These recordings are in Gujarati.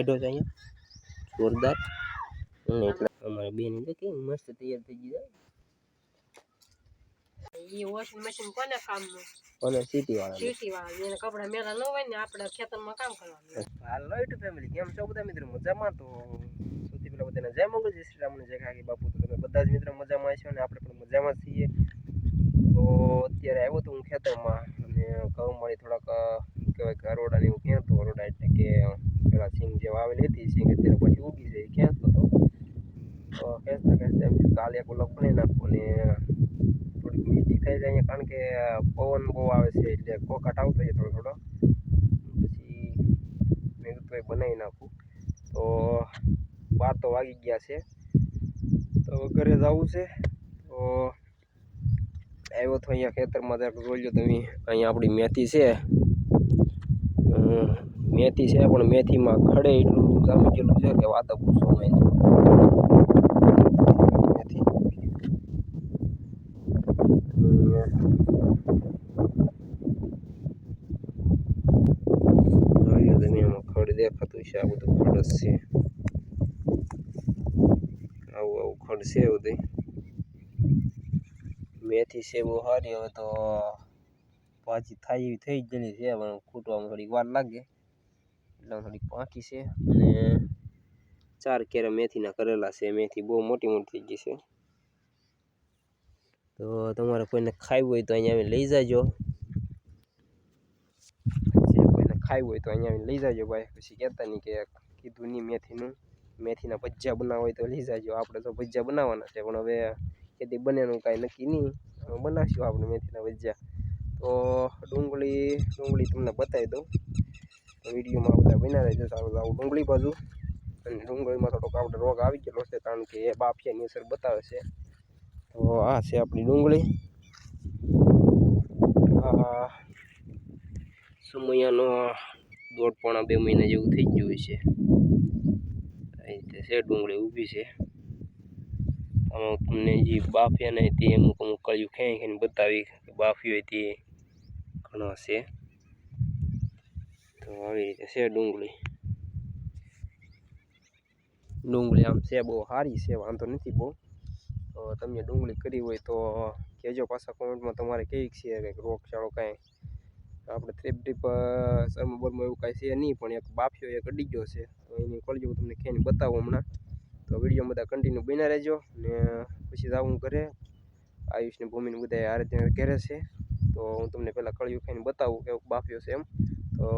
કાઢ્યો છે અહીંયા? જોરદાર. અને એટલે અમારે બેન એટલે કે મસ્ત તૈયાર થઈ ગયા વોશિંગ મશીન કોને કામનું અને સિટી વાળા સિટી વાળા જેને કપડા મેલા ન હોય ને આપણે ખેતરમાં કામ કરવાનું. હાલો યુટ્યુબ ફેમિલી કેમ છો બધા મિત્રો? મજામાં? તો સૌથી પહેલા બધાને જય જય શ્રી રામને જય ખાકી બાપુ. તો તમે બધા જ મિત્રો મજામાં છો અને આપણે પણ મજામાં છીએ. તો અત્યારે આવ્યો તો હું ખેતરમાં. અને ઘઉં મળી થોડાક કહેવાય કે અરોડા ને એવું ખેંચતો અરોડા એટલે કે પેલા સિંગ જે વાવેલી હતી સિંગ અત્યારે પછી ઉગી છે, એ ખેંચતો હતો. તો ખેંચતા ખેંચતા એમ થયું કાલે એક ઓલગ બનાવી નાખું અને થોડીક મિસ્ટેક થઈ જાય અહીંયા, કારણ કે પવન બહુ આવે છે, એટલે કોકાટ આવતો છે થોડો થોડો. પછી મેં કીધું એ બનાવી નાખું. તો બાર તો વાગી ગયા છે. તો ઘરે જવું છે. તો આવ્યો તો અહીંયા ખેતરમાં જોઈ લો તમે. અહીંયા આપણી મેથી છે. મેથી છે, પણ મેથીમાં ખડે એટલું જામી ગયેલું છે કે વાત પૂછો મેં મેથી એમાં ખડ દેખાતું છે, આ બધું ખડ છે. આવું આવું ખડ છે બધું મેથી છે બહુ સારી, હવે તો પાછી થાય એવી થઈ ગયેલી છે, પણ ખૂટવામાં થોડીક વાર લાગે. એટલે થોડીક પાકી છે. અને ચાર કેરા મેથીના કરેલા છે મેથી બહુ મોટી મોટી થઈ ગઈ છે. તો તમારે કોઈને ખાવું હોય તો અહીંયા લઈ જાજો. જે કોઈને ખાવું હોય તો અહીંયા લઈ જાજો ભાઈ. પછી કહેતા નહીં કે કીધું નહીં મેથીનું. મેથીના ભજીયા બનાવવા હોય તો લઈ જાજો. આપણે તો ભજીયા બનાવવાના છે પણ હવે ખેતી બનેનું કાંઈ નક્કી નહીં. બનાવશું આપણે મેથીના ભજીયા. તો ડુંગળી ડુંગળી તમને બતાવી દઉં. વિડીયોમાં બધા બન્યા રહેજો સારું આવું ડુંગળી બાજુ. અને ડુંગળીમાં થોડોક આપણે રોગ આવી ગયેલો છે, કારણ કે એ બાફિયાની અસર બતાવે છે. તો આ છે આપણી ડુંગળી. સમયાનો દોઢ પોણા બે મહિના જેવું થઈ ગયું છે. રીતે છે ડુંગળી ઊભી છે. આમાં તમને જે બાફ્યા ને તે અમુક અમુક કળિયું ખેંચી ખેંચીને બતાવી બાફી હોય તે ઘણા છે. તો આવી રીતે છે ડુંગળી. ડુંગળી આમ છે બહુ સારી છે, વાંધો નથી બહુ. તો તમે ડુંગળી કરી હોય તો કહેજો પાછા કોમેન્ટમાં તમારે કેવી છે, કંઈક રોગચાળો કાંઈ. આપણે ત્રીપ ટ્રીપ શર્મા બર્મા એવું કાંઈ છે નહીં, પણ એક બાફ્યો, એક અડી ગયો છે. તો એની કળજો તમને ખેંચીને બતાવું હમણાં. તો વીડિયો બધા કન્ટિન્યુ બન્યા રહેજો ને પછી જાઉં ઘરે. આયુષ ને ભૂમિને બધા આ રીતે ઘરે છે. તો હું તમને પહેલાં કળિયું ખાઈને બતાવું કે બાફ્યો છે એમ. તો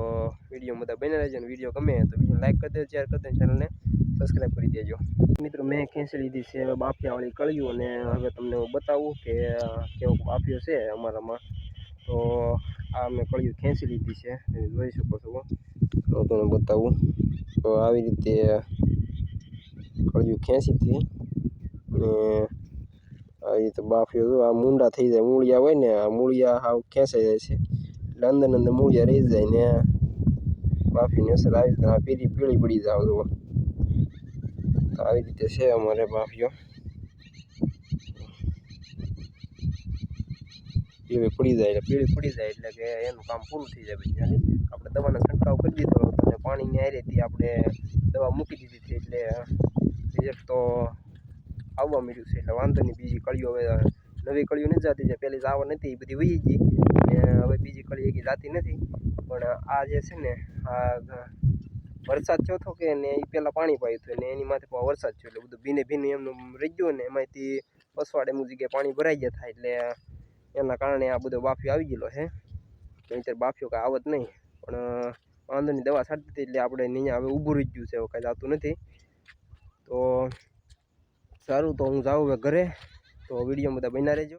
વીડિયો બધા બની રહેજો અને વીડિયો ગમે તો વીડિયો લાઈક કરી દેજો શેર કરી દેજો ચેનલને સબસ્ક્રાઈબ કરી દેજો. મિત્રો, મેં ખેંચી લીધી છે હવે બાફિયાવાળી કળ્યું અને હવે તમને હું બતાવું કે કેવો બાફિયો છે અમારામાં. તો આ મેં કળિયું ખેંચી લીધી છે જોઈ શકો છો. હું તમને બતાવું. તો આવી રીતે કળિયું ખેંચી હતી. અને આવી રીતે બાફ્યો, આ મૂંડા થઈ જાય, મૂળિયા હોય ને, આ મૂળિયા હાવ ખેંચાઈ જાય છે. એટલે અંદર અંદર મૂળિયા રહી જાય ને બાફીની અસર આવી રીતે પીળી પીળી પડી જાવ તો. આવી રીતે છે અમારે બાફીઓ પીળી પડી જાય એટલે પીળી પડી જાય એટલે કે એનું કામ પૂરું થઈ જાય પછી. આપણે દવાનો છંટકાવ કરી દીધો અને પાણીની આપણે દવા મૂકી દીધી હતી એટલે રિઝલ્ટ તો આવવા મળ્યું છે. એટલે વાંધો નહીં, બીજી કળીઓ હવે નવી કળીઓ નથી જાતી જે પહેલી આવવા નથી, એ બધી વહી ગઈ. બીજી કળી એકી જાતી નથી. પણ આ જે છે ને, આ વરસાદ થયો હતો કે ને એ પહેલાં પાણી પાયું હતું ને એની માથે વરસાદ થયો એટલે બધું ભીને ભીને એમનું રહી ગયું ને એમાંથી પસવાડ અમુક જગ્યાએ પાણી ભરાઈ જતા એટલે એના કારણે આ બધો બાફિયો આવી ગયેલો છે. નહીંતર બાફ્યો કાંઈ આવત નહીં. પણ વાંધો નહીં દવા છાંટતી હતી એટલે આપણે અહીંયા હવે ઊભું રહી ગયું છે એવું કાંઈ જાતું નથી. તો સારું, તો હું જાઉં હવે ઘરે. તો વીડિયો બધા બન્યા રહેજો.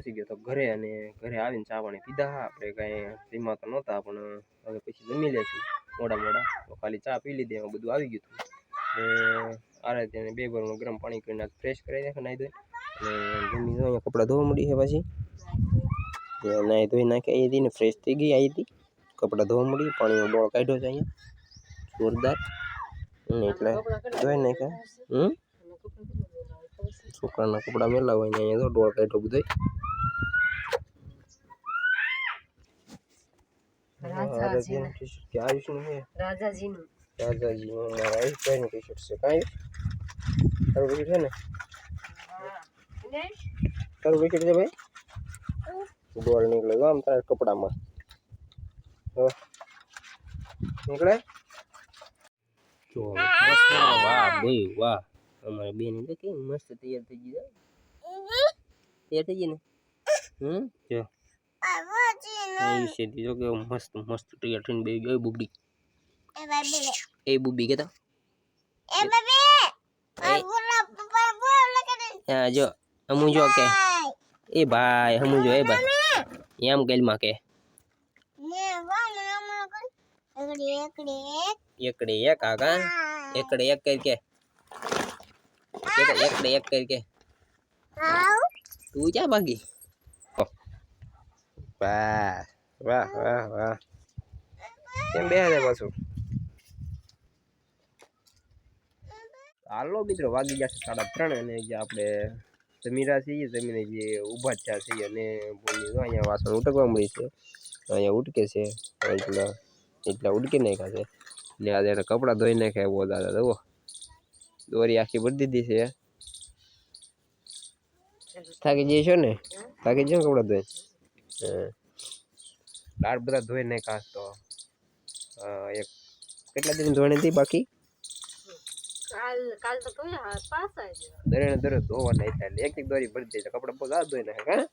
પહોંચી ગયો તો ઘરે અને ઘરે આવીને ચા પાણી પીધા. આપણે કાંઈ જમ્યા તો નહોતા, પણ હવે પછી જમી લેશું મોડા મોડા તો ખાલી ચા પી લીધી, એમાં બધું આવી ગયું હતું. આરે તેને બે ભરનું ગરમ પાણી કરીને ફ્રેશ કરી નાખે નાહી ધોઈ. અને તો અહીંયા કપડાં ધોવા મળી છે પાછી. નાહી ધોઈ નાખી આવી હતી ને ફ્રેશ થઈ ગઈ આવી હતી. કપડાં ધોવા મળી પાણીનો ડોળ કાઢ્યો છે અહીંયા. જોરદાર. એટલે ધોઈ નાખ્યા. હમ? છોકરાના કપડાં મેલા હોય ને અહીંયા તો ડોળ કાઢ્યો બધો રાજાજીના ટી-શર્ટ કે આયુષનું છે? રાજાજીનું. રાજાજીનું મારા આયુષભાઈની ટી-શર્ટ છે. કાંઈ? તારું વિકેટ છે ને? તારું વિકેટ છે ભાઈ? બોલ નીકળે આમ તારા કપડામાં. નીકળે? જો મસ્ત વાહ ભાઈ વાહ અમારે બેન તો કેવી મસ્ત તૈયાર થઈ ગઈ છે. તૈયાર થઈ ગઈ ને? હમ? જો. જો કેવો મસ્ત મસ્ત તૈયાર થઈને બેસી ગયો બુબડી. એ બુબી કેતો? હા જો હમુ જો કે. એ ભાઈ હમુ જો એ ભાઈ. એમ ગેલમાં કે. એકડે એક. આગા એકડે એક કરી કે. એકડે એક કરી કે. તું ક્યાં ભાગી? વાહ વાહ વાહ વાહ. કેમ બે છે પાછું? હાલો મિત્રો, વાગી જશે સાડા ત્રણ અને જે આપણે જમીરા છીએ, જમીને જે ઊભા જ થયા છીએ અને બોલી અહીંયા વાસણ ઉટકવા મળી છે. અહીંયા ઉટકે છે એટલા એટલા ઉટકી નાખ્યા છે. એટલે આજે એને કપડાં ધોઈ નાખ્યા બહુ દાદા જુઓ દોરી આખી ભરી દીધી છે. થાકી જઈ છો ને? થાકી જઈશું કપડાં ધોઈ? હા. દાળ બધા ધોઈ નાખ્યા તો એક કેટલા દિન ધોઈ હતી બાકી? કાલ કાલ તો ધોયા પાછા દરે ધોવા નહીં થાય એક એક દોરી ભરી દે કપડા દાળ ધોઈ નાખે હા?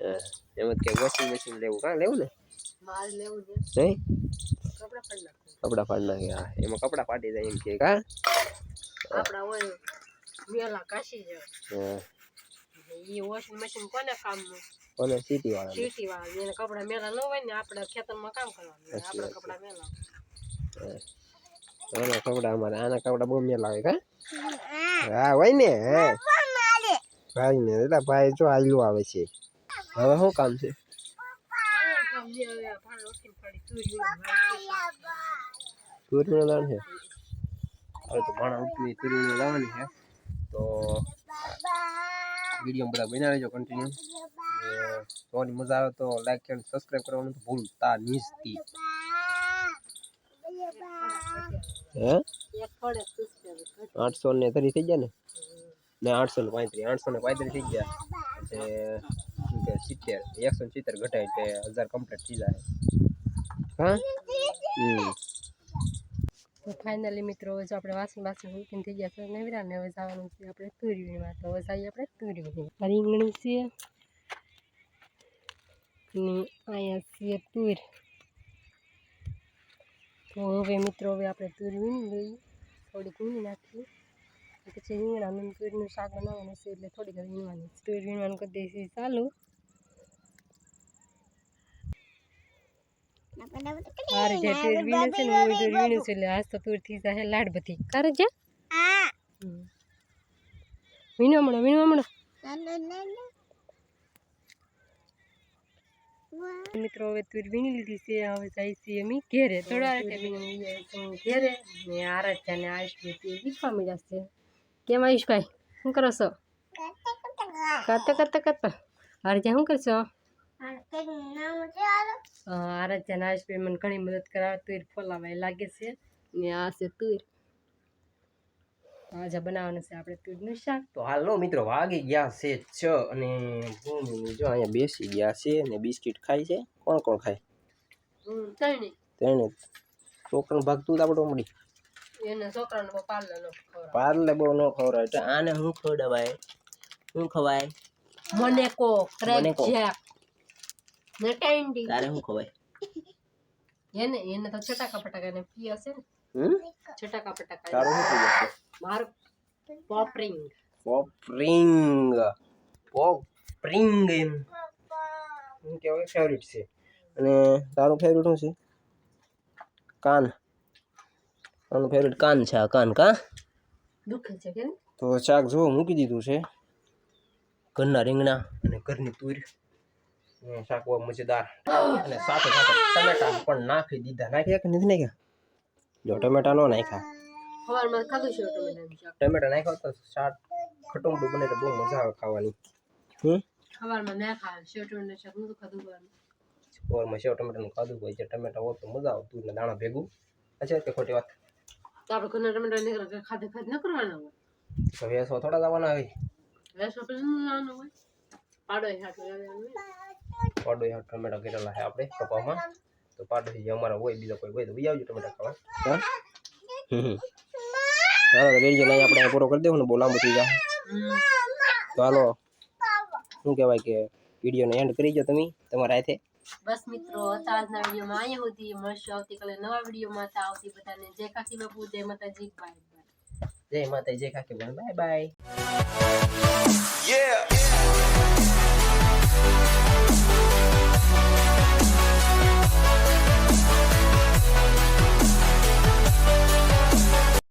હા એમ જ કે વોશિંગ મશીન લેવું કાં લેવું ને? નહીં કપડા ફાડી નાખે હા એમાં કપડાં ફાટી જાય એમ કે કા આપણા હોય કાશી જાય. હા. એ વોશિંગ મશીન કોને કામનું? અને સિટી વાળા સીટી વાળા એને કપડા મેલા ન હોય ને આપણે ખેતરમાં કામ કરવાનું આપણા. કપડા મેલા. આના કપડા અમારે આના કપડા બહુ મેલા હોય કા? હા. હોય ને હે. ભાઈ ને એટલે ભાઈ જો આલુ આવે છે. હવે શું કામ છે? તુરીનું દાણ છે. હવે તો તુરીનું લાવવાની છે. તો વીડિયો બધા બનાવી રહેજો કન્ટિન્યુ જોવાની મજા આવે તો લાઈક અને સબસ્ક્રાઇબ કરવાનું તો ભૂલતા નહીં હે? આઠસો ને તરી થઈ ગયા ને? ને આઠસો ને પાંત્રીસ, આઠસો ને પાંત્રીસ થઈ ગયા. એટલે સિત્તેર, એકસો ને સિત્તેર ઘટાય એટલે હજાર કમ્પ્લીટ થઈ જાય. હા? હમ. તો ફાઇનલી મિત્રો, જો આપણે વાસણ વાસણ મૂકીને થઈ ગયા છે નવરા ને હવે જવાનું છે આપણે તુરીમાં તો હવે જઈએ આપણે તુરીમાં રીંગણી છે. ને અહીંયા છે તુર. તો હવે મિત્રો હવે આપણે તુર વીણી લઈએ. થોડીક વીણી નાખીએ. પછી રીંગણાનું તુરનું શાક બનાવવાનું છે એટલે થોડીક વીણવાની તુર વીણવાનું કરી દઈશું ચાલુ. મારે જે તુર વીણે છે ને હું તુર વીણું છે એટલે આજ તો તુર જાય લાડ બધી કરે છે? વીણવા મળો વીણવા મળો. મિત્રો હવે તુર વીણી લીધી છે હવે જાય છે અમે ઘેરે. થોડા ઘેરે. ને આરાધ્યા ને આયુષભાઈ તે શીખવા મળ્યા છે. કેમ આયુષભાઈ? શું કરો છો? કરતા કરતા કરતા. આરાધ્યા શું કરશો? આરાધ્યા ને આયુષભાઈ મને ઘણી મદદ કરાવે તુર ફોલાવા લાગે છે. ને આ છે તુર. આજે બનાવવાનું છે આપણે તુરનું શાક. તો હાલો મિત્રો વાગી ગયા છે છ અને ભૂમિ જો અહીંયા બેસી ગયા છે અને બિસ્કિટ ખાય છે. કોણ કોણ ખાય? હમ તણી તેને છોકરાને ભાગતું જ આપણું મળી. એને છોકરાનો નો પાર્લે બહુ ન ખવડાય એટલે આને શું ખવડાવાય? શું ખવાય? મને કો ક્રેક જેક ને કેન્ડી તારે શું ખવાય? એને એને તો છટાકા પટાકા ને પી હશે ને. છટાકા પટાકા તારું શું થઈ જશે મારું pop ring pop ring. Pop spring એમ. શું કહેવાય? ફેવરિટ છે. અને તારું ફેવરિટ શું છે? કાન. તારું ફેવરિટ કાન છે આ કાન કા? દુખે છે કે તો શાક જો મૂકી દીધું છે. ઘરના રીંગણા અને ઘરની તુર. શાક બહુ મજેદાર. અને સાથે સાથે ટમેટા પણ નાખી દીધા. નાખ્યા કે નથી નાખ્યા? જો ટમેટા નો નાખ્યા. સવારમાં ખાધું છે ટમેટાનું શાક? ટમેટા નાખ્યા તો શાક ખટુંબડું બને તો બહુ મજા આવે ખાવાની. હમ? સવારમાં ના ખા શેવટું શાક નતું ખાધું બહારનું. ઓરમાં સેવ ટમેટાનું ખાધું હોય છે ટમેટા હોત તો મજા આવે ને દાણા ભેગું. અચ્છા કે ખોટી વાત. તો આપણે ઘરના ટમેટા નીકળે ખાધે ખાધે ન કરવાના હોય. તો વેસવા થોડા જવાના આવે વેસ હોય? પાડો હાથ પાડો યાર ટમેટા કરેલા છે આપણે કપામાં tu pada si jamara woi bisa koi woi tu biar jutu mereka kan? Kalau tadi dia nanya apa yang perlu kerja, mana bola mesti dah. Kalau tuh kayak baik video nanya dekri jutu mi, tema raya teh. बस मित्रों ताज ना वीडियो माँ यह होती है मर्श आउट इकले नवा वीडियो माँ ताऊ थी बताने जय काकी बाबू जय माता जी बाय